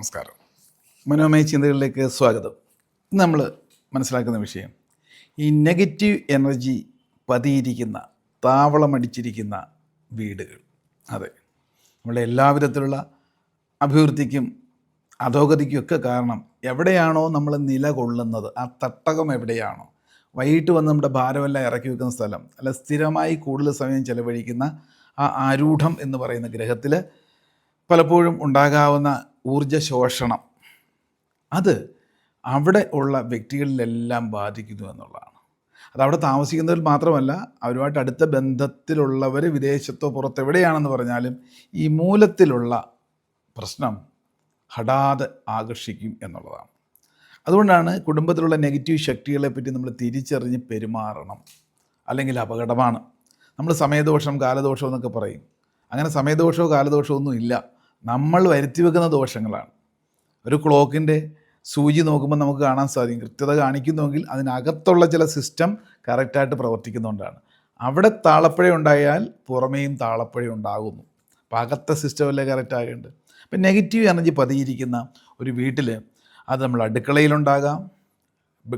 നമസ്കാരം. മനോമയ ചിന്തകളിലേക്ക് സ്വാഗതം. നമ്മൾ മനസ്സിലാക്കുന്ന വിഷയം ഈ നെഗറ്റീവ് എനർജി പതിയിരിക്കുന്ന താവളമടിച്ചിരിക്കുന്ന വീടുകൾ. അതെ നമ്മുടെ എല്ലാവിധത്തിലുള്ള അഭിവൃദ്ധിക്കും അധോഗതിക്കുമൊക്കെ കാരണം എവിടെയാണോ നമ്മൾ നിലകൊള്ളുന്നത് ആ തട്ടകം എവിടെയാണോ? വൈകിട്ട് വന്ന് നമ്മുടെ ഭാരമെല്ലാം ഇറക്കി വെക്കുന്ന സ്ഥലം അല്ല സ്ഥിരമായി കൂടുതൽ സമയം ചെലവഴിക്കുന്ന ആ ആരൂഢം എന്ന് പറയുന്ന ഗ്രഹത്തിൽ പലപ്പോഴും ഉണ്ടാകാവുന്ന ഊർജ ശോഷണം അത് അവിടെ ഉള്ള വ്യക്തികളിലെല്ലാം ബാധിക്കുന്നു എന്നുള്ളതാണ്. അത് അവിടെ താമസിക്കുന്നവർ മാത്രമല്ല അവരുമായിട്ട് അടുത്ത ബന്ധത്തിലുള്ളവർ വിദേശത്തോ പുറത്തെവിടെയാണെന്ന് പറഞ്ഞാലും ഈ മൂലത്തിലുള്ള പ്രശ്നം ഹടാതെ ആകർഷിക്കും എന്നുള്ളതാണ്. അതുകൊണ്ടാണ് കുടുംബത്തിലുള്ള നെഗറ്റീവ് ശക്തികളെപ്പറ്റി നമ്മൾ തിരിച്ചറിഞ്ഞ് പെരുമാറണം. അല്ലെങ്കിൽ അപകടമാണ്. നമ്മൾ സമയദോഷം കാലദോഷം എന്നൊക്കെ പറയും. അങ്ങനെ സമയദോഷമോ കാലദോഷമോ ഒന്നും ഇല്ല. നമ്മൾ വരുത്തി വെക്കുന്ന ദോഷങ്ങളാണ്. ഒരു ക്ലോക്കിന്റെ സൂചി നോക്കുമ്പോൾ നമുക്ക് കാണാൻ സാധിക്കും. കൃത്യത കാണിക്കുന്നുവെങ്കിൽ അതിനകത്തുള്ള ചില സിസ്റ്റം കറക്റ്റായിട്ട് പ്രവർത്തിക്കുന്നതുകൊണ്ടാണ് അവിടെ താളപ്പഴ ഉണ്ടായാൽ പുറമേയും താളപ്പഴ ഉണ്ടാകുന്നു. അപ്പം അകത്തെ സിസ്റ്റമല്ലേ കറക്റ്റ് ആകേണ്ടത്? അപ്പം നെഗറ്റീവ് എനർജി പതിയിരിക്കുന്ന ഒരു വീട്ടിൽ അത് നമ്മൾ അടുക്കളയിലുണ്ടാകാം.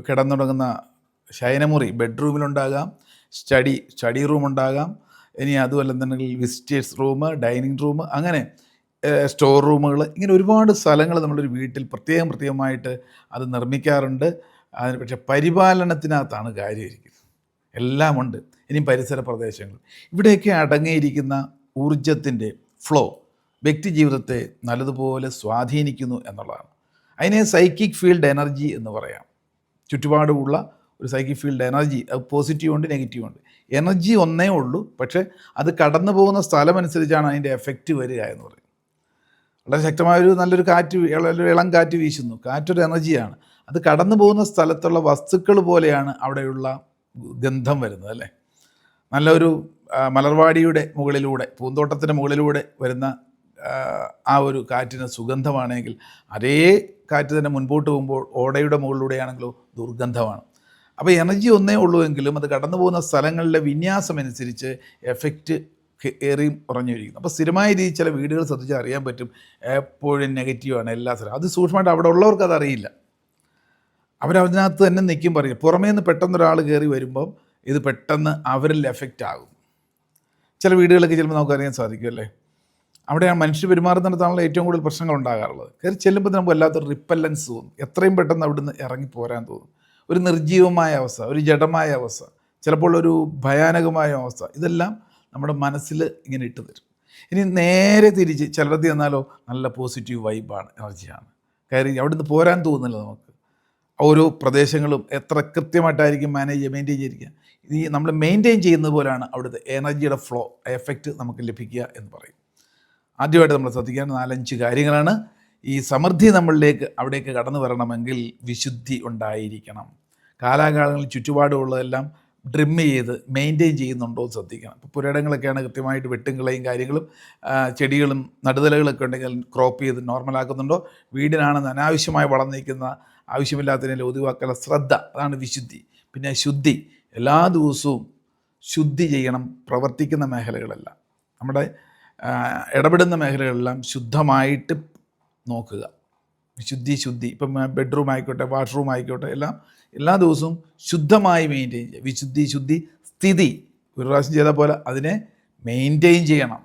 കിടന്നുടങ്ങുന്ന ശയനമുറി ബെഡ്റൂമിലുണ്ടാകാം. സ്റ്റഡി സ്റ്റഡി റൂം ഉണ്ടാകാം ഇനി അതുമല്ലെന്നുണ്ടെങ്കിൽ വിസിറ്റേഴ്സ് റൂം ഡൈനിങ് റൂം അങ്ങനെ സ്റ്റോർ റൂമുകൾ ഇങ്ങനെ ഒരുപാട് സ്ഥലങ്ങൾ നമ്മളൊരു വീട്ടിൽ പ്രത്യേകം പ്രത്യേകമായിട്ട് അത് നിർമ്മിക്കാറുണ്ട്. അതിന് പക്ഷേ പരിപാലനത്തിനകത്താണ് കാര്യമായിരിക്കുന്നത്. എല്ലാം ഉണ്ട്. ഇനി പരിസര പ്രദേശങ്ങൾ. ഇവിടെയൊക്കെ അടങ്ങിയിരിക്കുന്ന ഊർജത്തിന്റെ ഫ്ലോ വ്യക്തി ജീവിതത്തെ നല്ലതുപോലെ സ്വാധീനിക്കുന്നു എന്നുള്ളതാണ്. അതിനെ സൈക്കിക് ഫീൽഡ് എനർജി എന്ന് പറയാം. ചുറ്റുപാടുമുള്ള ഒരു സൈക്കിക് ഫീൽഡ് എനർജി അത് പോസിറ്റീവ് ഉണ്ട് നെഗറ്റീവ് ഉണ്ട്. എനർജി ഒന്നേ ഉള്ളൂ പക്ഷേ അത് കടന്നു പോകുന്ന സ്ഥലമനുസരിച്ചാണ് അതിന്റെ എഫക്റ്റ് വരിക എന്ന് പറയും വളരെ ശക്തമായൊരു നല്ലൊരു കാറ്റ് ഇള- കാറ്റ് വീശുന്നു. കാറ്റൊരു എനർജിയാണ്. അത് കടന്നു പോകുന്ന സ്ഥലത്തുള്ള വസ്തുക്കൾ പോലെയാണ് അവിടെയുള്ള ഗന്ധം വരുന്നത് അല്ലേ? നല്ലൊരു മലർവാടിയുടെ മുകളിലൂടെ പൂന്തോട്ടത്തിന്റെ മുകളിലൂടെ വരുന്ന ആ, ആ ഒരു കാറ്റിന് സുഗന്ധമാണെങ്കിൽ അതേ കാറ്റ് തന്നെ മുൻപോട്ട് പോകുമ്പോൾ ഓടയുടെ മുകളിലൂടെയാണെങ്കിലോ ദുർഗന്ധമാണ്. അപ്പോൾ എനർജി ഒന്നേ ഉള്ളൂ എങ്കിലും അത് കടന്നു പോകുന്ന സ്ഥലങ്ങളിലെ വിന്യാസം അനുസരിച്ച് എഫക്റ്റ് ഏറിയും കുറഞ്ഞിരിക്കുന്നു അപ്പോൾ സ്ഥിരമായ രീതിയിൽ ചില വീടുകൾ ശ്രദ്ധിച്ചാൽ അറിയാൻ പറ്റും. എപ്പോഴും നെഗറ്റീവാണ് എല്ലാ സ്ഥലവും. അത് സൂക്ഷ്മമായിട്ട് അവിടെ ഉള്ളവർക്ക് അതറിയില്ല അവരതിനകത്ത് തന്നെ നിൽക്കും പറയും. പുറമേ നിന്ന് പെട്ടെന്ന് ഒരാൾ കയറി വരുമ്പം ഇത് പെട്ടെന്ന് അവരിൽ എഫക്റ്റ് ആകും. ചില വീടുകളൊക്കെ ചിലപ്പോൾ നമുക്കറിയാൻ സാധിക്കും അല്ലേ? അവിടെയാണ് മനുഷ്യ പെരുമാറുന്നിടത്താണല്ലോ ഏറ്റവും കൂടുതൽ പ്രശ്നങ്ങൾ ഉണ്ടാകാറുള്ളത്. കയറി ചെല്ലുമ്പോൾ നമുക്ക് വല്ലാത്തൊരു റിപ്പല്ലൻസ് തോന്നും. എത്രയും പെട്ടെന്ന് അവിടുന്ന് ഇറങ്ങി പോരാൻ തോന്നും. ഒരു നിർജീവമായ അവസ്ഥ ഒരു ജഡമായ അവസ്ഥ ചിലപ്പോൾ ഒരു ഭയാനകമായ അവസ്ഥ. ഇതെല്ലാം നമ്മുടെ മനസ്സിൽ ഇങ്ങനെ ഇട്ട് തരും. ഇനി നേരെ തിരിച്ച് ചിലരത്തി എന്നാലോ നല്ല പോസിറ്റീവ് വൈബാണ് എനർജിയാണ് കയറി അവിടുന്ന് പോരാൻ തോന്നുന്നില്ല നമുക്ക്. ഓരോ പ്രദേശങ്ങളും എത്ര കൃത്യമായിട്ടായിരിക്കും മാനേജ് മെയിന്റെയിൻ ചെയ്തിരിക്കുക. ഇത് നമ്മൾ മെയിന്റെയിൻ ചെയ്യുന്നത് പോലെയാണ് അവിടുത്തെ എനർജിയുടെ ഫ്ലോ എഫക്റ്റ് നമുക്ക് ലഭിക്കുക എന്ന് പറയും. ആദ്യമായിട്ട് നമ്മൾ ശ്രദ്ധിക്കേണ്ട നാലഞ്ച് കാര്യങ്ങളാണ്. ഈ സമൃദ്ധി നമ്മളിലേക്ക് അവിടേക്ക് കടന്നു വരണമെങ്കിൽ വിശുദ്ധി ഉണ്ടായിരിക്കണം. കാലാകാലങ്ങളിൽ ചുറ്റുപാടുമുള്ളതെല്ലാം ഡ്രിം ചെയ്ത് മെയിന്റെയിൻ ചെയ്യുന്നുണ്ടോ എന്ന് ശ്രദ്ധിക്കണം. ഇപ്പോൾ പുരയിടങ്ങളൊക്കെയാണ് കൃത്യമായിട്ട് വെട്ടും കിളയും കാര്യങ്ങളും ചെടികളും നടുതലകളൊക്കെ ഉണ്ടെങ്കിൽ ക്രോപ്പ് ചെയ്ത് നോർമലാക്കുന്നുണ്ടോ വീടിനാണെന്ന് അനാവശ്യമായി വളർന്നിരിക്കുന്ന ആവശ്യമില്ലാത്തതിനെ ഒതുവാക്കാനുള്ള ശ്രദ്ധ അതാണ് വിശുദ്ധി. പിന്നെ ശുദ്ധി എല്ലാ ദിവസവും ശുദ്ധി ചെയ്യണം പ്രവർത്തിക്കുന്ന മേഖലകളെല്ലാം. നമ്മുടെ ഇടപെടുന്ന മേഖലകളെല്ലാം ശുദ്ധമായിട്ട് നോക്കുക. വിശുദ്ധി ശുദ്ധി. ഇപ്പം ബെഡ്റൂം ആയിക്കോട്ടെ വാഷ്റൂം ആയിക്കോട്ടെ എല്ലാം എല്ലാ ദിവസവും ശുദ്ധമായി മെയിന്റെയിൻ ചെയ്യുക വിശുദ്ധി ശുദ്ധി സ്ഥിതി. ഒരു പ്രാവശ്യം ചെയ്ത പോലെ അതിനെ മെയിന്റെയിൻ ചെയ്യണം.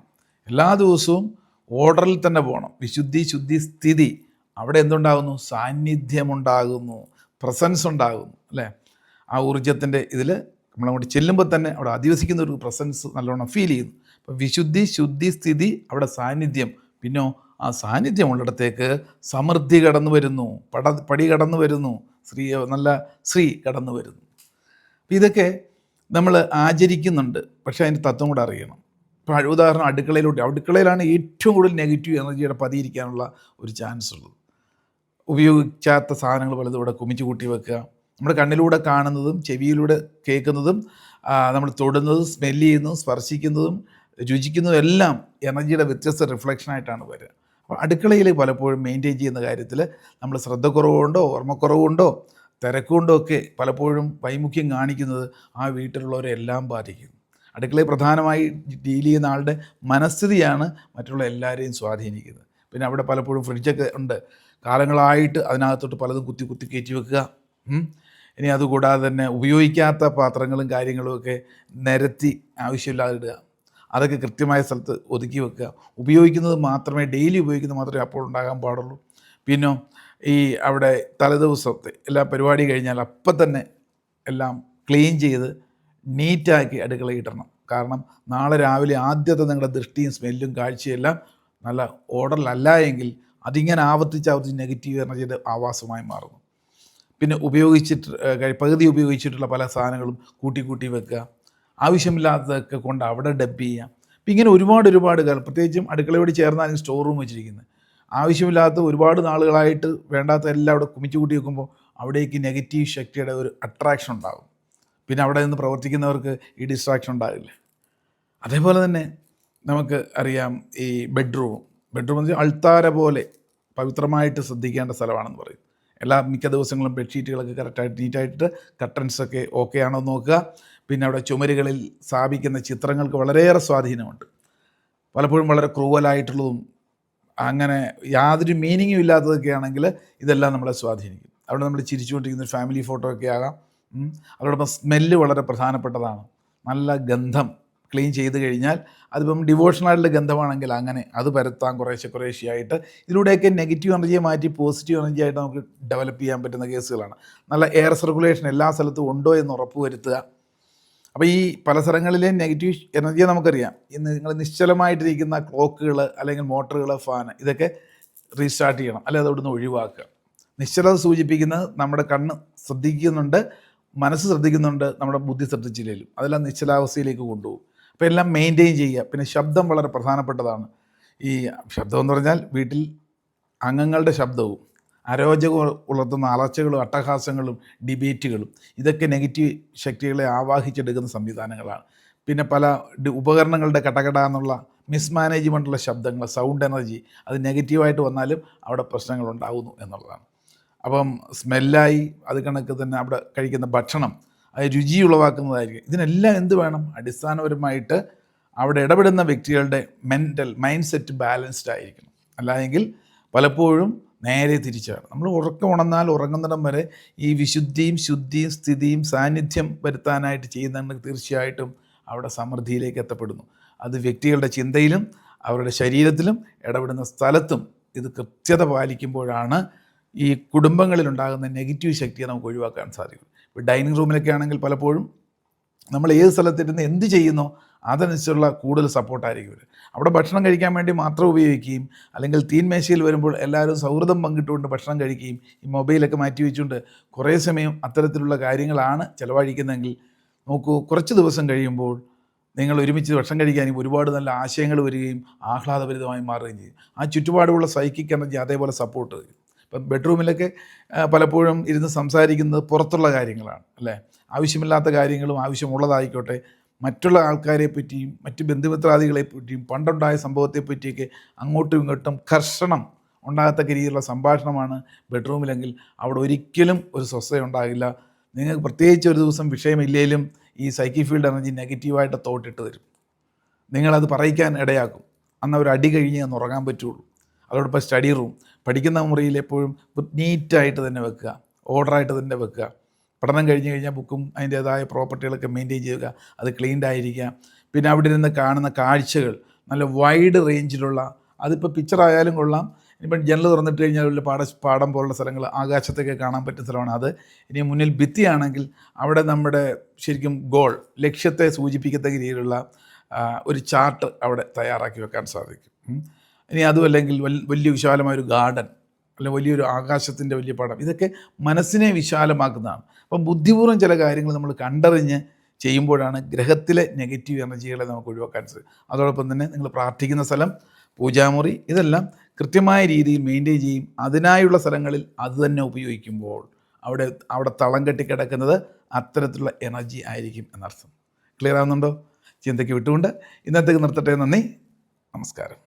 എല്ലാ ദിവസവും ഓർഡറിൽ തന്നെ പോകണം. വിശുദ്ധി ശുദ്ധി സ്ഥിതി. അവിടെ എന്തുണ്ടാകുന്നു? സാന്നിധ്യമുണ്ടാകുന്നു. പ്രസൻസ് ഉണ്ടാകുന്നു അല്ലേ? ആ ഊർജത്തിന്റെ ഇതിൽ നമ്മളങ്ങോട്ട് ചെല്ലുമ്പോൾ തന്നെ അവിടെ അധിവസിക്കുന്ന ഒരു പ്രസൻസ് നല്ലോണം ഫീൽ ചെയ്യുന്നു. അപ്പോൾ വിശുദ്ധി ശുദ്ധി സ്ഥിതി അവിടെ സാന്നിധ്യം. പിന്നോ ആ സാന്നിധ്യമുള്ളിടത്തേക്ക് സമൃദ്ധി കടന്നു വരുന്നു പട പടി കടന്നു വരുന്നു സ്ത്രീ നല്ല സ്ത്രീ കടന്നു വരുന്നു. ഇതൊക്കെ നമ്മൾ ആചരിക്കുന്നുണ്ട് പക്ഷേ അതിന്റെ തത്വം കൂടെ അറിയണം. ഇപ്പോൾ ഉദാഹരണം അടുക്കളയിലോട്ട് അടുക്കളയിലാണ് ഏറ്റവും കൂടുതൽ നെഗറ്റീവ് എനർജിയുടെ പതിയിരിക്കാനുള്ള ഒരു ചാൻസ് ഉള്ളത്. ഉപയോഗിക്കാത്ത സാധനങ്ങൾ പലതും ഇവിടെ കുമിച്ച് കൂട്ടി വെക്കുക. നമ്മുടെ കണ്ണിലൂടെ കാണുന്നതും ചെവിയിലൂടെ കേൾക്കുന്നതും നമ്മൾ തൊടുന്നതും സ്മെല്ല് ചെയ്യുന്നതും സ്പർശിക്കുന്നതും രുചിക്കുന്നതും എല്ലാം എനർജിയുടെ വ്യത്യസ്ത റിഫ്ലക്ഷനായിട്ടാണ് വരിക. അടുക്കളയിൽ പലപ്പോഴും മെയിന്റെയിൻ ചെയ്യുന്ന കാര്യത്തിൽ നമ്മൾ ശ്രദ്ധക്കുറവുകൊണ്ടോ ഓർമ്മക്കുറവുണ്ടോ തിരക്കുകൊണ്ടോ ഒക്കെ പലപ്പോഴും വൈമുഖ്യം കാണിക്കുന്നത് ആ വീട്ടിലുള്ളവരെ എല്ലാം ബാധിക്കും. അടുക്കളയിൽ പ്രധാനമായി ഡീൽ ചെയ്യുന്ന ആളുടെ മനസ്ഥിതിയാണ് മറ്റുള്ള എല്ലാവരെയും സ്വാധീനിക്കുന്നത്. പിന്നെ അവിടെ പലപ്പോഴും ഫ്രിഡ്ജൊക്കെ ഉണ്ട്. കാലങ്ങളായിട്ട് അതിനകത്തോട്ട് പലതും കുത്തി കുത്തി കയറ്റി വെക്കുക. ഇനി അതുകൂടാതെ തന്നെ ഉപയോഗിക്കാത്ത പാത്രങ്ങളും കാര്യങ്ങളും ഒക്കെ നിരത്തി ആവശ്യമില്ലാതെ ഇടുക. അതൊക്കെ കൃത്യമായ സ്ഥലത്ത് ഒതുക്കി വെക്കുക. ഉപയോഗിക്കുന്നത് മാത്രമേ ഡെയിലി ഉപയോഗിക്കുന്നത് മാത്രമേ അപ്പോൾ ഉണ്ടാകാൻ പാടുള്ളൂ. പിന്നെ ഈ അവിടെ തലേദിവസത്തെ എല്ലാ പരിപാടി കഴിഞ്ഞാൽ അപ്പം തന്നെ എല്ലാം ക്ലീൻ ചെയ്ത് നീറ്റാക്കി അടുക്കളയിൽ ഇടണം. കാരണം നാളെ രാവിലെ ആദ്യത്തെ നിങ്ങളുടെ ദൃഷ്ടിയും സ്മെല്ലും കാഴ്ചയെല്ലാം നല്ല ഓർഡറിലല്ല എങ്കിൽ അതിങ്ങനെ ആവർത്തിച്ച് ആവർത്തിച്ച് നെഗറ്റീവ് എനർജിയുടെ ആവാസമായി മാറുന്നു. പിന്നെ ഉപയോഗിച്ചിട്ട് പകുതി ഉപയോഗിച്ചിട്ടുള്ള പല സാധനങ്ങളും കൂട്ടി കൂട്ടി വെക്കുക. ആവശ്യമില്ലാത്തതൊക്കെ കൊണ്ട് അവിടെ ഡബ് ചെയ്യാം. അപ്പം ഇങ്ങനെ ഒരുപാട് ഒരുപാട് കാലം പ്രത്യേകിച്ചും അടുക്കളയോട് ചേർന്നാണ് സ്റ്റോർ റൂം വെച്ചിരിക്കുന്നത്. ആവശ്യമില്ലാത്ത ഒരുപാട് നാളുകളായിട്ട് വേണ്ടാത്ത എല്ലാം അവിടെ കുമിച്ചു കൂട്ടി വെക്കുമ്പോൾ അവിടേക്ക് നെഗറ്റീവ് ശക്തിയുടെ ഒരു അട്രാക്ഷൻ ഉണ്ടാകും. പിന്നെ അവിടെ നിന്ന് പ്രവർത്തിക്കുന്നവർക്ക് ഈ ഡിസ്ട്രാക്ഷൻ ഉണ്ടാകില്ല. അതേപോലെ തന്നെ നമുക്ക് അറിയാം ഈ ബെഡ്റൂം ബെഡ്റൂം എന്ന് വെച്ചാൽ അൾത്താര പോലെ പവിത്രമായിട്ട് ശ്രദ്ധിക്കേണ്ട സ്ഥലമാണെന്ന് പറയും. എല്ലാ മിക്ക ദിവസങ്ങളും ബെഡ്ഷീറ്റുകളൊക്കെ കറക്റ്റായിട്ട് നീറ്റായിട്ട് കർട്ടൻസൊക്കെ ഓക്കെ ആണോ നോക്കുക. പിന്നെ അവിടെ ചുമരുകളിൽ സ്ഥാപിക്കുന്ന ചിത്രങ്ങൾക്ക് വളരെയേറെ സ്വാധീനമുണ്ട്. പലപ്പോഴും വളരെ ക്രൂവലായിട്ടുള്ളതും അങ്ങനെ യാതൊരു മീനിങ്ങും ഇല്ലാത്തതൊക്കെ ആണെങ്കിൽ ഇതെല്ലാം നമ്മളെ സ്വാധീനിക്കും. അവിടെ നമ്മൾ ചിരിച്ചുകൊണ്ടിരിക്കുന്ന ഒരു ഫാമിലി ഫോട്ടോ ഒക്കെ ആകാം. അതോടൊപ്പം സ്മെല്ല് വളരെ പ്രധാനപ്പെട്ടതാണ്. നല്ല ഗന്ധം ക്ലീൻ ചെയ്ത് കഴിഞ്ഞാൽ അതിപ്പം ഡിവോഷണായിട്ടുള്ള ഗന്ധമാണെങ്കിൽ അങ്ങനെ അത് പരത്താം കുറേശ്ശെ കുറേശ്ശെയായിട്ട് ഇതിലൂടെയൊക്കെ നെഗറ്റീവ് എനർജിയെ മാറ്റി പോസിറ്റീവ് എനർജി ആയിട്ട് നമുക്ക് ഡെവലപ്പ് ചെയ്യാൻ പറ്റുന്ന കേസുകളാണ്. നല്ല എയർ സർക്കുലേഷൻ എല്ലാ സ്ഥലത്തും ഉണ്ടോ എന്ന് ഉറപ്പ് വരുത്തുക അപ്പോൾ ഈ പല സ്ഥലങ്ങളിലെയും നെഗറ്റീവ് എനർജിയെ നമുക്കറിയാം. ഇന്ന് നിങ്ങൾ നിശ്ചലമായിട്ടിരിക്കുന്ന ക്ലോക്കുകൾ അല്ലെങ്കിൽ മോട്ടറുകൾ ഫാൻ ഇതൊക്കെ റീസ്റ്റാർട്ട് ചെയ്യണം. അല്ലെങ്കിൽ അതവിടെ നിന്ന് ഒഴിവാക്കുക. നിശ്ചലത സൂചിപ്പിക്കുന്നത് നമ്മുടെ കണ്ണ് ശ്രദ്ധിക്കുന്നുണ്ട് മനസ്സ് ശ്രദ്ധിക്കുന്നുണ്ട് നമ്മുടെ ബുദ്ധി ശ്രദ്ധിച്ചില്ലെങ്കിലും അതെല്ലാം നിശ്ചലാവസ്ഥയിലേക്ക് കൊണ്ടുപോകും. അപ്പോൾ എല്ലാം മെയിന്റെയിൻ ചെയ്യുക. പിന്നെ ശബ്ദം വളരെ പ്രധാനപ്പെട്ടതാണ്. ഈ ശബ്ദം എന്ന് പറഞ്ഞാൽ വീട്ടിൽ അംഗങ്ങളുടെ ശബ്ദവും അരോചകം ഉളർത്തുന്ന അലർച്ചകളും അട്ടഹാസങ്ങളും ഡിബേറ്റുകളും ഇതൊക്കെ നെഗറ്റീവ് ശക്തികളെ ആവാഹിച്ചെടുക്കുന്ന സംവിധാനങ്ങളാണ്. പിന്നെ പല ഉപകരണങ്ങളുടെ കടകട എന്നുള്ള മിസ്മാനേജ്മെന്റുള്ള ശബ്ദങ്ങൾ സൗണ്ട് എനർജി അത് നെഗറ്റീവായിട്ട് വന്നാലും അവിടെ പ്രശ്നങ്ങൾ ഉണ്ടാകുന്നു എന്നുള്ളതാണ്. അപ്പം സ്മെല്ലായി അത് കണക്ക് തന്നെ അവിടെ കഴിക്കുന്ന ഭക്ഷണം അത് രുചി ഉളവാക്കുന്നതായിരിക്കും. ഇതിനെല്ലാം എന്ത് വേണം? അടിസ്ഥാനപരമായിട്ട് അവിടെ ഇടപെടുന്ന വ്യക്തികളുടെ മെന്റൽ മൈൻഡ് സെറ്റ് ബാലൻസ്ഡ് ആയിരിക്കണം. അല്ലായെങ്കിൽ പലപ്പോഴും നേരെ തിരിച്ചാണ് നമ്മൾ ഉറക്കം ഉണർന്നാൽ ഉറങ്ങുന്നിടം വരെ ഈ വിശുദ്ധിയും ശുദ്ധിയും സ്ഥിതിയും സാന്നിധ്യം വരുത്താനായിട്ട് ചെയ്യുന്നുണ്ടെങ്കിൽ തീർച്ചയായിട്ടും അവിടെ സമൃദ്ധിയിലേക്ക് എത്തപ്പെടുന്നു. അത് വ്യക്തികളുടെ ചിന്തയിലും അവരുടെ ശരീരത്തിലും ഇടപെടുന്ന സ്ഥലത്തും ഇത് കൃത്യത പാലിക്കുമ്പോഴാണ് ഈ കുടുംബങ്ങളിലുണ്ടാകുന്ന നെഗറ്റീവ് ശക്തിയെ നമുക്ക് ഒഴിവാക്കാൻ സാധിക്കും ഇപ്പോൾ ഡൈനിങ് റൂമിലൊക്കെ ആണെങ്കിൽ പലപ്പോഴും നമ്മൾ ഏത് സ്ഥലത്തിരുന്ന് എന്ത് ചെയ്യുന്നു അതനുസരിച്ചുള്ള കൂടുതൽ സപ്പോർട്ടായിരിക്കും ഇവർ അവിടെ ഭക്ഷണം കഴിക്കാൻ വേണ്ടി മാത്രം ഉപയോഗിക്കുകയും അല്ലെങ്കിൽ തീൻമേശയിൽ വരുമ്പോൾ എല്ലാവരും സൗഹൃദം പങ്കിട്ടുകൊണ്ട് ഭക്ഷണം കഴിക്കുകയും ഈ മൊബൈലൊക്കെ മാറ്റി വെച്ചുകൊണ്ട് കുറേ സമയം അത്തരത്തിലുള്ള കാര്യങ്ങളാണ് ചിലവഴിക്കുന്നതെങ്കിൽ നോക്കൂ കുറച്ച് ദിവസം കഴിയുമ്പോൾ നിങ്ങൾ ഒരുമിച്ച് ഭക്ഷണം കഴിക്കാനും ഒരുപാട് നല്ല ആശയങ്ങൾ വരികയും ആഹ്ലാദഭരിതമായി മാറുകയും ചെയ്യും. ആ ചുറ്റുപാടുമുള്ള സൈക്കിക് എനർജി അതേപോലെ സപ്പോർട്ട് ചെയ്യും. ഇപ്പം ബെഡ്റൂമിലൊക്കെ പലപ്പോഴും ഇരുന്ന് സംസാരിക്കുന്നത് പുറത്തുള്ള കാര്യങ്ങളാണ് അല്ലേ? ആവശ്യമില്ലാത്ത കാര്യങ്ങളും ആവശ്യമുള്ളതായിക്കോട്ടെ മറ്റുള്ള ആൾക്കാരെ പറ്റിയും മറ്റ് ബന്ധുമിത്രാദികളെ പറ്റിയും പണ്ടുണ്ടായ സംഭവത്തെ പറ്റിയൊക്കെ അങ്ങോട്ടും ഇങ്ങോട്ടും കർഷണം ഉണ്ടാകത്തക്ക രീതിയിലുള്ള സംഭാഷണമാണ് ബെഡ്റൂമിലെങ്കിൽ അവിടെ ഒരിക്കലും ഒരു സ്വസ്ഥത ഉണ്ടാകില്ല. നിങ്ങൾക്ക് പ്രത്യേകിച്ച് ഒരു ദിവസം വിഷയമില്ലെങ്കിലും ഈ സൈക്കി ഫീൽഡ് എനർജി നെഗറ്റീവായിട്ട് തോട്ടിട്ട് തരും. നിങ്ങളത് പറയിക്കാൻ ഇടയാക്കും. അന്ന് ഒരു അടി കഴിഞ്ഞ് ഉറങ്ങാൻ പറ്റുള്ളൂ. അതോടൊപ്പം സ്റ്റഡി റൂം പഠിക്കുന്ന മുറിയിൽ എപ്പോഴും നീറ്റായിട്ട് തന്നെ വെക്കുക. ഓർഡറായിട്ട് തന്നെ വെക്കുക. പഠനം കഴിഞ്ഞ് കഴിഞ്ഞാൽ ബുക്കും അതിന്റേതായ പ്രോപ്പർട്ടികളൊക്കെ മെയിന്റെയിൻ ചെയ്യുക. അത് ക്ലീൻഡ് ആയിരിക്കുക. പിന്നെ അവിടെ നിന്ന് കാണുന്ന കാഴ്ചകൾ നല്ല വൈഡ് റേഞ്ചിലുള്ള അതിപ്പോൾ പിക്ചർ ആയാലും കൊള്ളാം. ഇനിയിപ്പം ജനൽ തുറന്നിട്ട് കഴിഞ്ഞാൽ വലിയ പാട പാടം പോലുള്ള സ്ഥലങ്ങൾ ആകാശത്തൊക്കെ കാണാൻ പറ്റുന്ന സ്ഥലമാണ് അത്. ഇനി മുന്നിൽ ഭിത്തിയാണെങ്കിൽ അവിടെ നമ്മുടെ ശരിക്കും ഗോൾ ലക്ഷ്യത്തെ സൂചിപ്പിക്കത്തക്ക രീതിയിലുള്ള ഒരു ചാർട്ട് അവിടെ തയ്യാറാക്കി വെക്കാൻ സാധിക്കും. ഇനി അതും അല്ലെങ്കിൽ വലിയ വിശാലമായ ഒരു ഗാർഡൻ അല്ലെങ്കിൽ വലിയൊരു ആകാശത്തിന്റെ വലിയ പടം. ഇതൊക്കെ മനസ്സിനെ വിശാലമാക്കുന്നതാണ്. അപ്പം ബുദ്ധിപൂർവം ചില കാര്യങ്ങൾ നമ്മൾ കണ്ടറിഞ്ഞ് ചെയ്യുമ്പോഴാണ് ഗ്രഹത്തിലെ നെഗറ്റീവ് എനർജികളെ നമുക്ക് ഒഴിവാക്കാൻ സാധിക്കും അതോടൊപ്പം തന്നെ നിങ്ങൾ പ്രാർത്ഥിക്കുന്ന സ്ഥലം പൂജാമുറി ഇതെല്ലാം കൃത്യമായ രീതിയിൽ മെയിന്റെയിൻ ചെയ്യും. അതിനായുള്ള സ്ഥലങ്ങളിൽ അത് തന്നെ ഉപയോഗിക്കുമ്പോൾ അവിടെ അവിടെ തളം കെട്ടിക്കിടക്കുന്നത് അത്തരത്തിലുള്ള എനർജി ആയിരിക്കും എന്നർത്ഥം. ക്ലിയർ ആവുന്നുണ്ടോ? ചിന്തയ്ക്ക് വിട്ടുകൊണ്ട് ഇന്നത്തേക്ക് നിർത്തട്ടെ. നന്ദി. നമസ്കാരം.